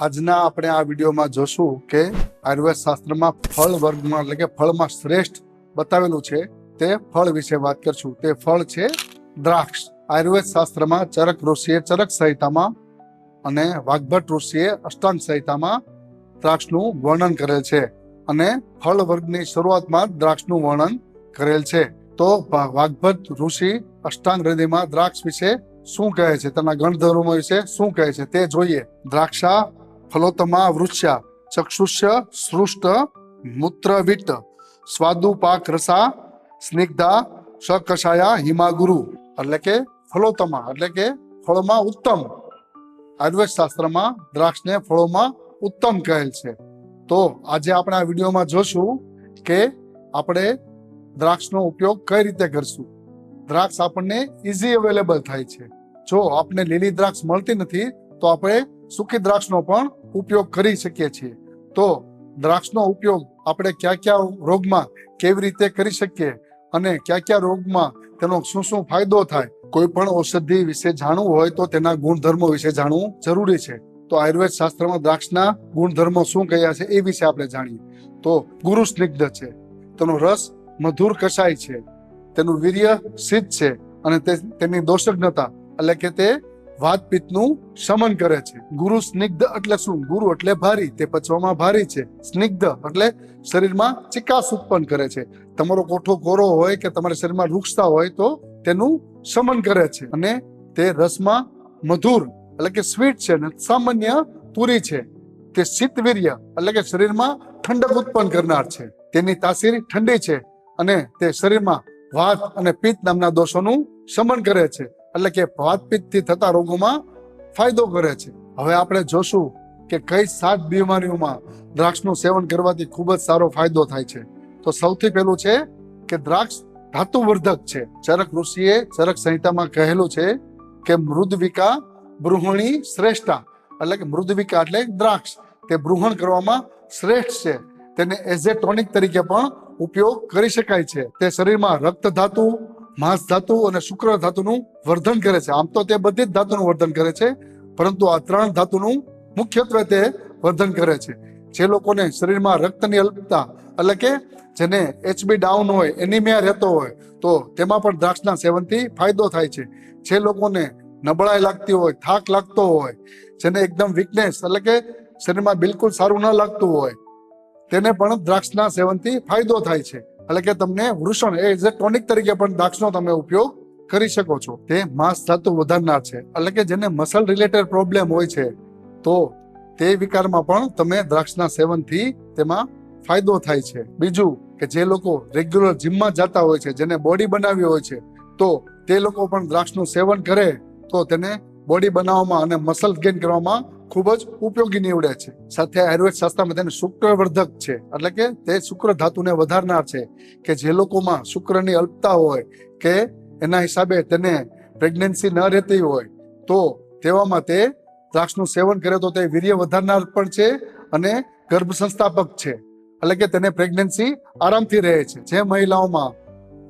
આજના આપણે આ વિડીયોમાં જોશું કે આયુર્વેદ શાસ્ત્રમાં ફળ વર્ગમાં એટલે કે ફળમાં શ્રેષ્ઠ બતાવેલું છે તે ફળ વિશે વાત કરશું. તે ફળ છે દ્રાક્ષ. આયુર્વેદ શાસ્ત્રમાં ચરક ઋષિએ ચરક સંહિતામાં અને વાઘભટ્ટ ઋષિએ અષ્ટાંગ સંહિતામાં દ્રાક્ષનું વર્ણન કરેલ છે અને ફળ વર્ગની શરૂઆતમાં દ્રાક્ષનું વર્ણન કરેલ છે. તો વાઘભટ્ટ ઋષિ અષ્ટાંગ હૃદયમાં દ્રાક્ષ વિશે શું કહે છે? તેના ગણધર્મો વિશે શું કહે છે? તે જોઈએ. દ્રાક્ષા ફલોતમા વૃક્ષા ચક્ષુષ્ય સૃષ્ટ મૂત્રવિટ સ્વાદુપાક રસા સ્નિગ્ધા સકષાયા હિમાગુરુ એટલે કે ફલોતમા એટલે કે ફળમાં ઉત્તમ. આયુર્વેદ શાસ્ત્રમાં દ્રાક્ષને ફળોમાં ઉત્તમ કહેલ છે. તો આજે આપણે આ વિડીયોમાં જોશું કે આપણે દ્રાક્ષનો ઉપયોગ કઈ રીતે કરશું. દ્રાક્ષ આપણને ઇઝી અવેલેબલ થાય છે. જો આપને લીલી દ્રાક્ષ મળતી નથી, તો આપણે સૂકી દ્રાક્ષનો પણ ઉપયોગ કરી શકીએ છીએ. તો દ્રાક્ષનો ઉપયોગ આપણે કયા કયા રોગમાં કેવી રીતે કરી શકીએ અને કયા કયા રોગમાં તેનો શું શું ફાયદો થાય, કોઈ પણ ઔષધિ વિશે જાણવું હોય તો તેના ગુણધર્મો વિશે જાણવું જરૂરી છે. તો આયુર્વેદ શાસ્ત્રમાં દ્રાક્ષના ગુણધર્મો શું કયા છે એ વિશે આપણે જાણીએ. તો ગુરુ સ્નિગ્ધ છે, તેનો રસ મધુર કસાય છે, તેનું વીર્ય સિદ્ધ છે અને તેની દોષજ્ઞતા એટલે કે તે વાત પિત્તનું શમન કરે છે. ગુરુ સ્નિગ્ધ એટલે શું? ગુરુ એટલે ભારી, તે પચવામાં ભારી છે. સ્નિગ્ધ એટલે શરીરમાં ચિકાસ ઉત્પન્ન કરે છે. તમારો કોઠો કોરો હોય કે તમારા શરીરમાં રૂક્ષતા હોય તો તેનું શમન કરે છે. અને તે રસમાં મધુર એટલે કે સ્વીટ છે અને સામાન્ય પૂરી છે. તે શીતવીર્ય એટલે કે શરીરમાં ઠંડક ઉત્પન્ન કરનાર છે. તેની તાસીર ઠંડી છે અને તે શરીરમાં વાત અને પિત્ત નામના દોષોનું શમન કરે છે. એટલે કે વાતપીતથી થતા રોગોમાં ફાયદો કરે છે. હવે આપણે જોશું કે કઈ સાત બીમારીઓમાં દ્રાક્ષનું સેવન કરવાથી ખૂબ જ સારો ફાયદો થાય છે. તો સૌથી પહેલું છે કે દ્રાક્ષ ધાતુવર્ધક છે. ચરક ઋષિએ ચરક સંહિતામાં કહેલું છે કે મૃદવિકા બૃહણી શ્રેષ્ઠા. એટલે કે મૃદવિકા એટલે દ્રાક્ષ. તે બૃહણ કરવામાં શ્રેષ્ઠ છે. તેને એઝેટોનિક ટોનિક તરીકે પણ ઉપયોગ કરી શકાય છે. તે શરીરમાં રક્ત ધાતુ માંસ ધાતુ અને શુક્ર ધાતુનું વર્ધન કરે છે. આમ તો તે બધી જ ધાતુનું વર્ધન કરે છે, પરંતુ આ ત્રણ ધાતુનું મુખ્યત્વે તે વર્ધન કરે છે. જે લોકોને શરીરમાં રક્તની અલ્પતા, એટલે કે જેને એચબી ડાઉન હોય, એનિમિયા રહેતો હોય, તો તેમાં પણ દ્રાક્ષના સેવનથી ફાયદો થાય છે. જે લોકોને નબળાઈ લાગતી હોય, થાક લાગતો હોય, જેને એકદમ વીકનેસ એટલે કે શરીરમાં બિલકુલ સારું ન લાગતું હોય, તેને પણ દ્રાક્ષના સેવનથી ફાયદો થાય છે. એટલે કે તમને વૃષણ એ એઝ ટોનિક તરીકે પણ દ્રાક્ષનો તમે ઉપયોગ કરી શકો છો. તે માંસ ધાતુ વધારનાર છે. એટલે કે જેને મસલ રિલેટેડ પ્રોબ્લેમ હોય છે, તો તે વિકારમાં પણ તમે દ્રાક્ષના સેવનથી તેમાં ફાયદો થાય છે. બીજું કે જે લોકો રેગ્યુલર જીમમાં જતા હોય છે, જેને બોડી બનાવી હોય છે, તો તે લોકો પણ દ્રાક્ષનું સેવન કરે, તો તેને બોડી બનાવવામાં અને મસલ ગેઇન કરવામાં ખૂબ જ ઉપયોગી નીવડે છે. સાથે આયુર્વેદ શાસ્ત્રમાં તેને શુક્રવર્ધક છે. એટલે કે તે શુક્ર ધાતુને વધારનાર છે કે જે લોકોમાં શુક્રની અલ્પતા હોય કે એના હિસાબે તેને પ્રેગ્નન્સી ન રહેતી હોય તો તેવામાં તે દ્રાક્ષનું સેવન કરે તો તે વીર્ય વધારનાર પણ છે અને ગર્ભ સંસ્થાપક છે. એટલે કે તેને પ્રેગ્નન્સી આરામથી રહે છે. જે મહિલાઓમાં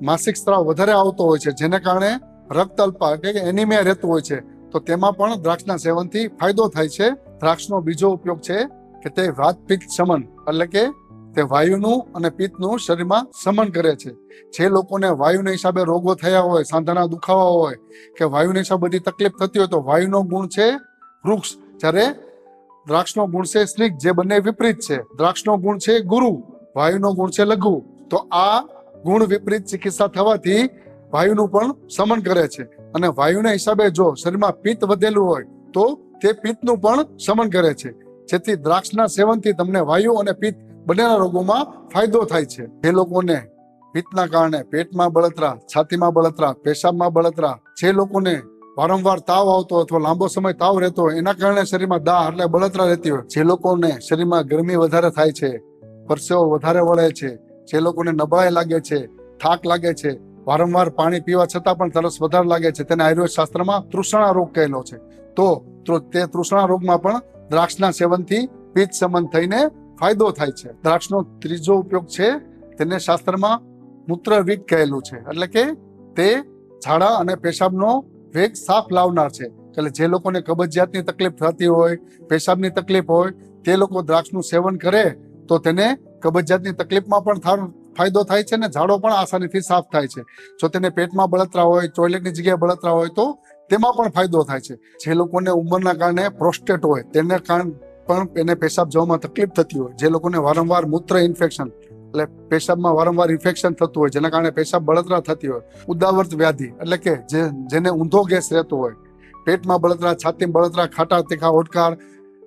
માસિક સ્ત્રાવ વધારે આવતો હોય છે, જેને કારણે રક્ત અલ્પા કે એનિમિયા રહેતું હોય છે તો તેમાં પણ દ્રાક્ષના સેવનથી ફાયદો થાય છે. દ્રાક્ષનો બીજો ઉપયોગ છે કે તે વાત પિત્ત શમન એટલે કે તે વાયુનું અને પિત્તનું શરીરમાં શમન કરે છે. જે લોકોને વાયુના હિસાબે રોગો થયા હોય, સાંધાના દુખાવા હોય, કે વાયુના હિસાબે બધી તકલીફ થતી હોય તો વાયુનો ગુણ છે વૃક્ષ. જ્યારે દ્રાક્ષનો ગુણ છે સ્નિગ્ધ, જે બંને વિપરીત છે. દ્રાક્ષનો ગુણ છે ગુરુ, વાયુનો ગુણ છે લઘુ. તો આ ગુણ વિપરીત ચિકિત્સા થવાથી વાયુનું પણ શમન કરે છે. અને વાયુના હિસાબે જો શરીરમાં પિત્ત વધેલું હોય, તો તે પિત્તનું પણ શમન કરે છે. જેથી દ્રાક્ષના સેવનથી તમને વાયુ અને પિત્ત બંનેના રોગોમાં ફાયદો થાય છે. જે લોકોને પિત્તના કારણે પેટમાં બળતરા, છાતીમાં બળતરા, પેશાબમાં બળતરા, જે લોકોને વારંવાર તાવ આવતો અથવા લાંબો સમય તાવ રહેતો હોય, એના કારણે શરીરમાં દાહ એટલે બળતરા રહેતી હોય. જે લોકોને શરીરમાં ગરમી વધારે થાય છે, પરસેવો વધારે વળે છે, જે લોકોને નબળાઈ લાગે છે, થાક લાગે છે વારંવાર પાણી પીવા છતાં પણ તરસ વધારે લાગે છે. તેને આયુર્વેદ શાસ્ત્રમાં તૃષણા રોગ કહેલો છે. તો તૃ- તૃષણા રોગમાં પણ દ્રાક્ષના સેવનથી પિત્ત સમન થઈને ફાયદો થાય છે. દ્રાક્ષનો ત્રીજો ઉપયોગ છે તેને શાસ્ત્રમાં મૂત્ર મૂત્રવિક કહેલું છે. એટલે કે તે ઝાડા અને પેશાબનો વેગ સાફ લાવનાર છે. એટલે જે લોકોને કબજિયાતની તકલીફ થતી હોય, પેશાબની તકલીફ હોય, તે લોકો દ્રાક્ષનું સેવન કરે તો તેને કબજિયાતની તકલીફમાં પણ ફાયદો થાય છે અને ઝાડો પણ આસાનીથી સાફ થાય છે. જો તેને પેટમાં બળતરા હોય, ટોયલેટની જગ્યાએ બળતરા હોય તો તેમાં પણ ફાયદો થાય છે. જે લોકોને ઉંમરના કારણે પ્રોસ્ટેટ હોય, તેને કારણે પણ એને પેશાબ જવામાં તકલીફ થતી હોય. જે લોકોને વારંવાર મૂત્ર ઇન્ફેક્શન, એટલે પેશાબમાં વારંવાર ઇન્ફેક્શન થતું હોય, જેના કારણે પેશાબ બળતરા થતી હોય, ઉદાવર્ત વ્યાધિ, એટલે કે જે, જેને ઊંધો ગેસ રહેતો હોય. પેટમાં બળતરા, છાતીમાં બળતરા, ખાટા, તીખા ઓડકાર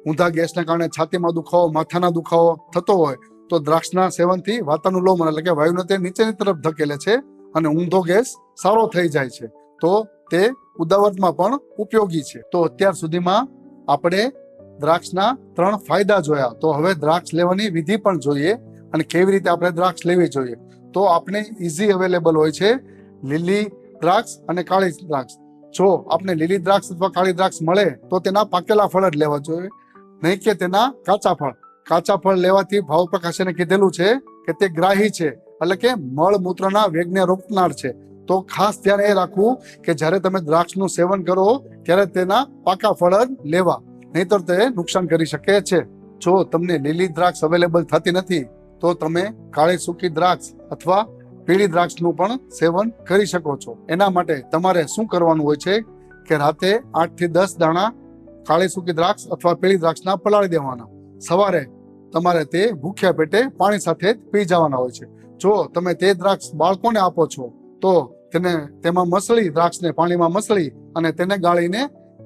ઊંધા ગેસના કારણે છાતીમાં દુખાવો, માથાના દુખાવો થતો હોય તો દ્રાક્ષના સેવનથી વાતાનુલોમન એટલે કે વાયુને તે નીચેની તરફ ધકેલે છે અને ઊંધો ગેસ સારો થઈ જાય છે. તો તે ઉદાવતમાં પણ ઉપયોગી છે. તો અત્યાર સુધીમાં આપણે દ્રાક્ષના ત્રણ ફાયદા જોયા. તો હવે દ્રાક્ષ લેવાની વિધિ પણ જોઈએ અને કેવી રીતે આપણે દ્રાક્ષ લેવી જોઈએ. તો આપણે ઇઝી અવેલેબલ હોય છે લીલી દ્રાક્ષ અને કાળી દ્રાક્ષ. જો આપણે લીલી દ્રાક્ષ અથવા કાળી દ્રાક્ષ મળે તો તેના પાકેલા ફળ જ લેવા જોઈએ. નહીં કે તેના કાચા ફળ. કાચા ફળ લેવાથી ભાવ પ્રકાશને કીધેલું છે કે તે ગ્રાહી છે, એટલે કે મળમૂત્રના વેગને રોકનાર છે. તો ખાસ ધ્યાન એ રાખવું કે જ્યારે તમે દ્રાક્ષનું સેવન કરો, ત્યારે તેના પાકા ફળ જ લેવા, નહીતર તે નુકસાન કરી શકે છે. જો તમને લીલી દ્રાક્ષ અવેલેબલ થતી નથી, તો તમે કાળી સૂકી દ્રાક્ષ અથવા પીળી દ્રાક્ષનું પણ સેવન કરી શકો છો. એના માટે તમારે શું કરવાનું હોય છે? કે રાતે આઠથી દસ દાણા કાળી સૂકી દ્રાક્ષ અથવા પીળી દ્રાક્ષના પલાળી દેવાના. સવારે તમારે તે ભૂખ્યા પેટે પાણી સાથે પી જવાના હોય છે. જો તમે તે દ્રાક્ષ બાળકોને આપો છો, તો તેને તેમાં મસળી દ્રાક્ષને પાણીમાં મસળી અને તેને ગાળીને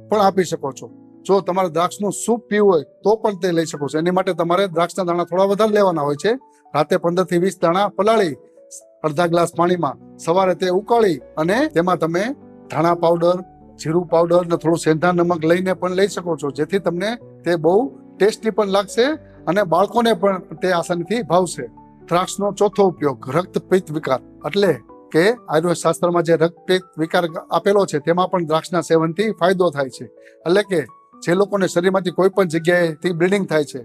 પણ આપી શકો છો. જો તમારે દ્રાક્ષનું સૂપ પીવું હોય, તો પણ તે લઈ શકો છો. એની માટે તમારે દ્રાક્ષના દાણા થોડા વધારે લેવાના હોય છે. રાતે પંદરથી વીસ દાણા પલાળી, અડધા ગ્લાસ પાણીમાં સવારે તે ઉકાળી અને તેમાં તમે ધાણા પાવડર, જીરું પાવડર ને થોડું સેંધા નમક લઈને પણ લઈ શકો છો, જેથી તમને તે બહુ ટેસ્ટી પણ લાગશે અને બાળકોને પણ તે આસાનીથી ભાવશે. દ્રાક્ષનો ચોથો ઉપયોગ રક્તપિત્ત વિકાર એટલે કે આયુર્વેદ શાસ્ત્રમાં જે રક્તપિત્ત વિકાર આપેલો છે તેમાં પણ દ્રાક્ષના સેવનથી ફાયદો થાય છે. એટલે કે જે લોકોને શરીરમાંથી કોઈ પણ જગ્યાએથી બ્લીડિંગ થાય છે,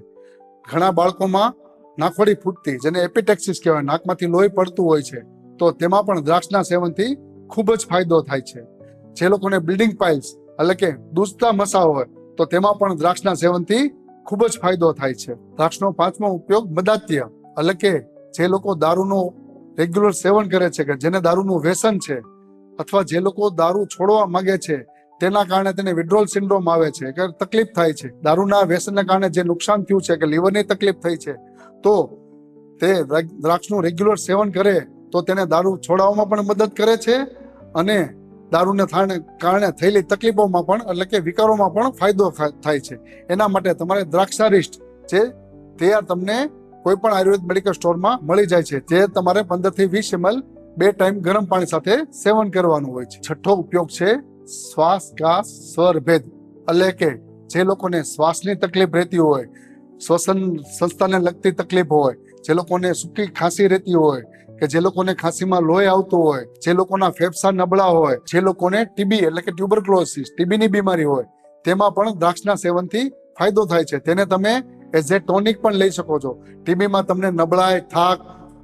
ઘણા બાળકોમાં નાખોડી ફૂટતી જેને એપિટેક્સિસ કહેવાય, નાકમાંથી લોહી પડતું હોય છે, તો તેમાં પણ દ્રાક્ષના સેવનથી ખૂબ જ ફાયદો થાય છે. જે લોકોને બ્લીડિંગ પાઇલ્સ એટલે કે દૂધતા મસા હોય, તો તેમાં પણ દ્રાક્ષના સેવનથી ખૂબ જ ફાયદો થાય છે. દ્રાક્ષનો પાંચમો ઉપયોગ મદાત્ય એટલે કે જે લોકો દારૂનું રેગ્યુલર સેવન કરે છે કે જેને દારૂનું વ્યસન છે અથવા જે લોકો દારૂ છોડવા માંગે છે, તેના કારણે તેને વિડ્રોલ સિન્ડ્રોમ આવે છે, કે તકલીફ થાય છે. દારૂના વ્યસનને કારણે જે નુકસાન થયું છે કે લીવરની તકલીફ થઈ છે, તો તે દ્રાક્ષનું રેગ્યુલર સેવન કરે, તો તેને દારૂ છોડાવવામાં પણ મદદ કરે છે અને દારૂને થાણે કારણે થયેલી તકલીફોમાં પણ એટલે કે વિકારોમાં પણ ફાયદો થાય છે. એના માટે તમારે દ્રાક્ષારિષ્ટ જે તે આ તમને કોઈ પણ આયુર્વેદ મેડિકલ સ્ટોરમાં મળી જાય છે. જે તમારે પંદરથી વીસ ml બે ટાઈમ ગરમ પાણી સાથે સેવન કરવાનું હોય છે. છઠ્ઠો ઉપયોગ છે શ્વાસ ઘાસ સ્વર ભેદ. એટલે કે જે લોકોને શ્વાસની તકલીફ રહેતી હોય, શ્વસન સંસ્થાને લગતી તકલીફ હોય, જે લોકોને સૂકી ખાંસી રહેતી હોય કે જે લોકોને ખાંસીમાં લોહી આવતું હોય, જે લોકોના ફેફસા નબળા હોય, જે લોકોને ટીબી એટલે કે ટ્યુબરક્લોસિસ ટીબીની બીમારી હોય, તેમાં પણ દ્રાક્ષના સેવનથી ફાયદો થાય છે. તેને તમે એઝ એ ટોનિક પણ લઈ શકો છો. ટીબીમાં તમને નબળાઈ, થાક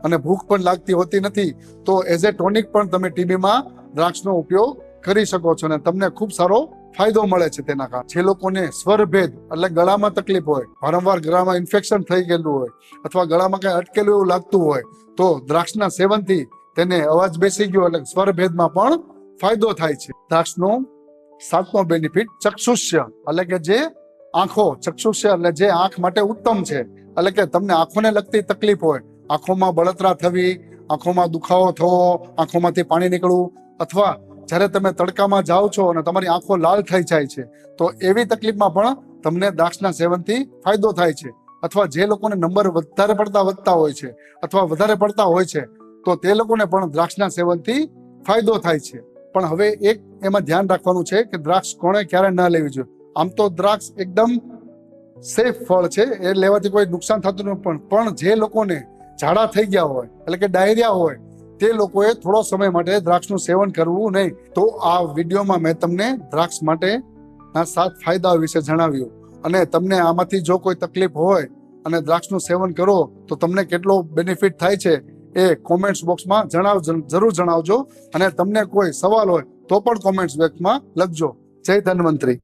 અને ભૂખ પણ લાગતી હોતી નથી, તો એઝ એ ટોનિક પણ તમે ટીબીમાં દ્રાક્ષનો ઉપયોગ કરી શકો છો અને તમને ખૂબ સારો ફાયદો મળે છે તેના કારણે. જે લોકોને સ્વરભેદ એટલે ગળામાં તકલીફ હોય, વારંવાર ગળામાં ઇન્ફેક્શન થઈ ગયેલું હોય અથવા ગળામાં કઈ અટકેલું એવું લાગતું હોય, તો દ્રાક્ષના સેવનથી તેને અવાજ બેસી ગયો એટલે સ્વરભેદમાં પણ ફાયદો થાય છે. દ્રાક્ષનો સાતમો બેનિફિટ ચક્ષુષ્ય એટલે કે જે આંખો, ચક્ષુષ્ય એટલે જે આંખ માટે ઉત્તમ છે. એટલે કે તમને આંખોને લગતી તકલીફ હોય, આંખોમાં બળતરા થવી, આંખોમાં દુખાવો થવો, આંખોમાંથી પાણી નીકળવું અથવા જ્યારે તમે તડકામાં જાઓ છો અને તમારી આંખો લાલ થઈ જાય છે, તો એવી તકલીફમાં પણ તમને દ્રાક્ષના સેવનથી ફાયદો થાય છે. અથવા જે લોકોને નંબર વધારે પડતા વધતા હોય છે, અથવા વધારે પડતા હોય છે, તો તે લોકોને પણ દ્રાક્ષના સેવનથી ફાયદો થાય છે. પણ હવે એક એમાં ધ્યાન રાખવાનું છે કે દ્રાક્ષ કોણે ક્યારે ન લેવી જોઈએ. આમ તો દ્રાક્ષ એકદમ સેફ ફળ છે, એ લેવાથી કોઈ નુકસાન થતું નથી. પણ પણ જે લોકોને ઝાડા થઈ ગયા હોય, એટલે કે ડાયરિયા હોય તે લોકોએ થોડો સમય માટે દ્રાક્ષનું સેવન કરવું નહીં. તો આ વિડીયોમાં મેં તમને દ્રાક્ષ માટે ના સાત ફાયદા વિશે જણાવ્યું. અને તમને આમાંથી જો કોઈ તકલીફ હોય અને દ્રાક્ષનું સેવન કરો, તો તમને કેટલો બેનિફિટ થાય છે એ કોમેન્ટ્સ બોક્સમાં જણાવ જરૂર જણાવજો. અને તમને કોઈ સવાલ હોય, તો પણ કોમેન્ટ્સ બોક્સમાં લખજો. જય ધન્વંતરી.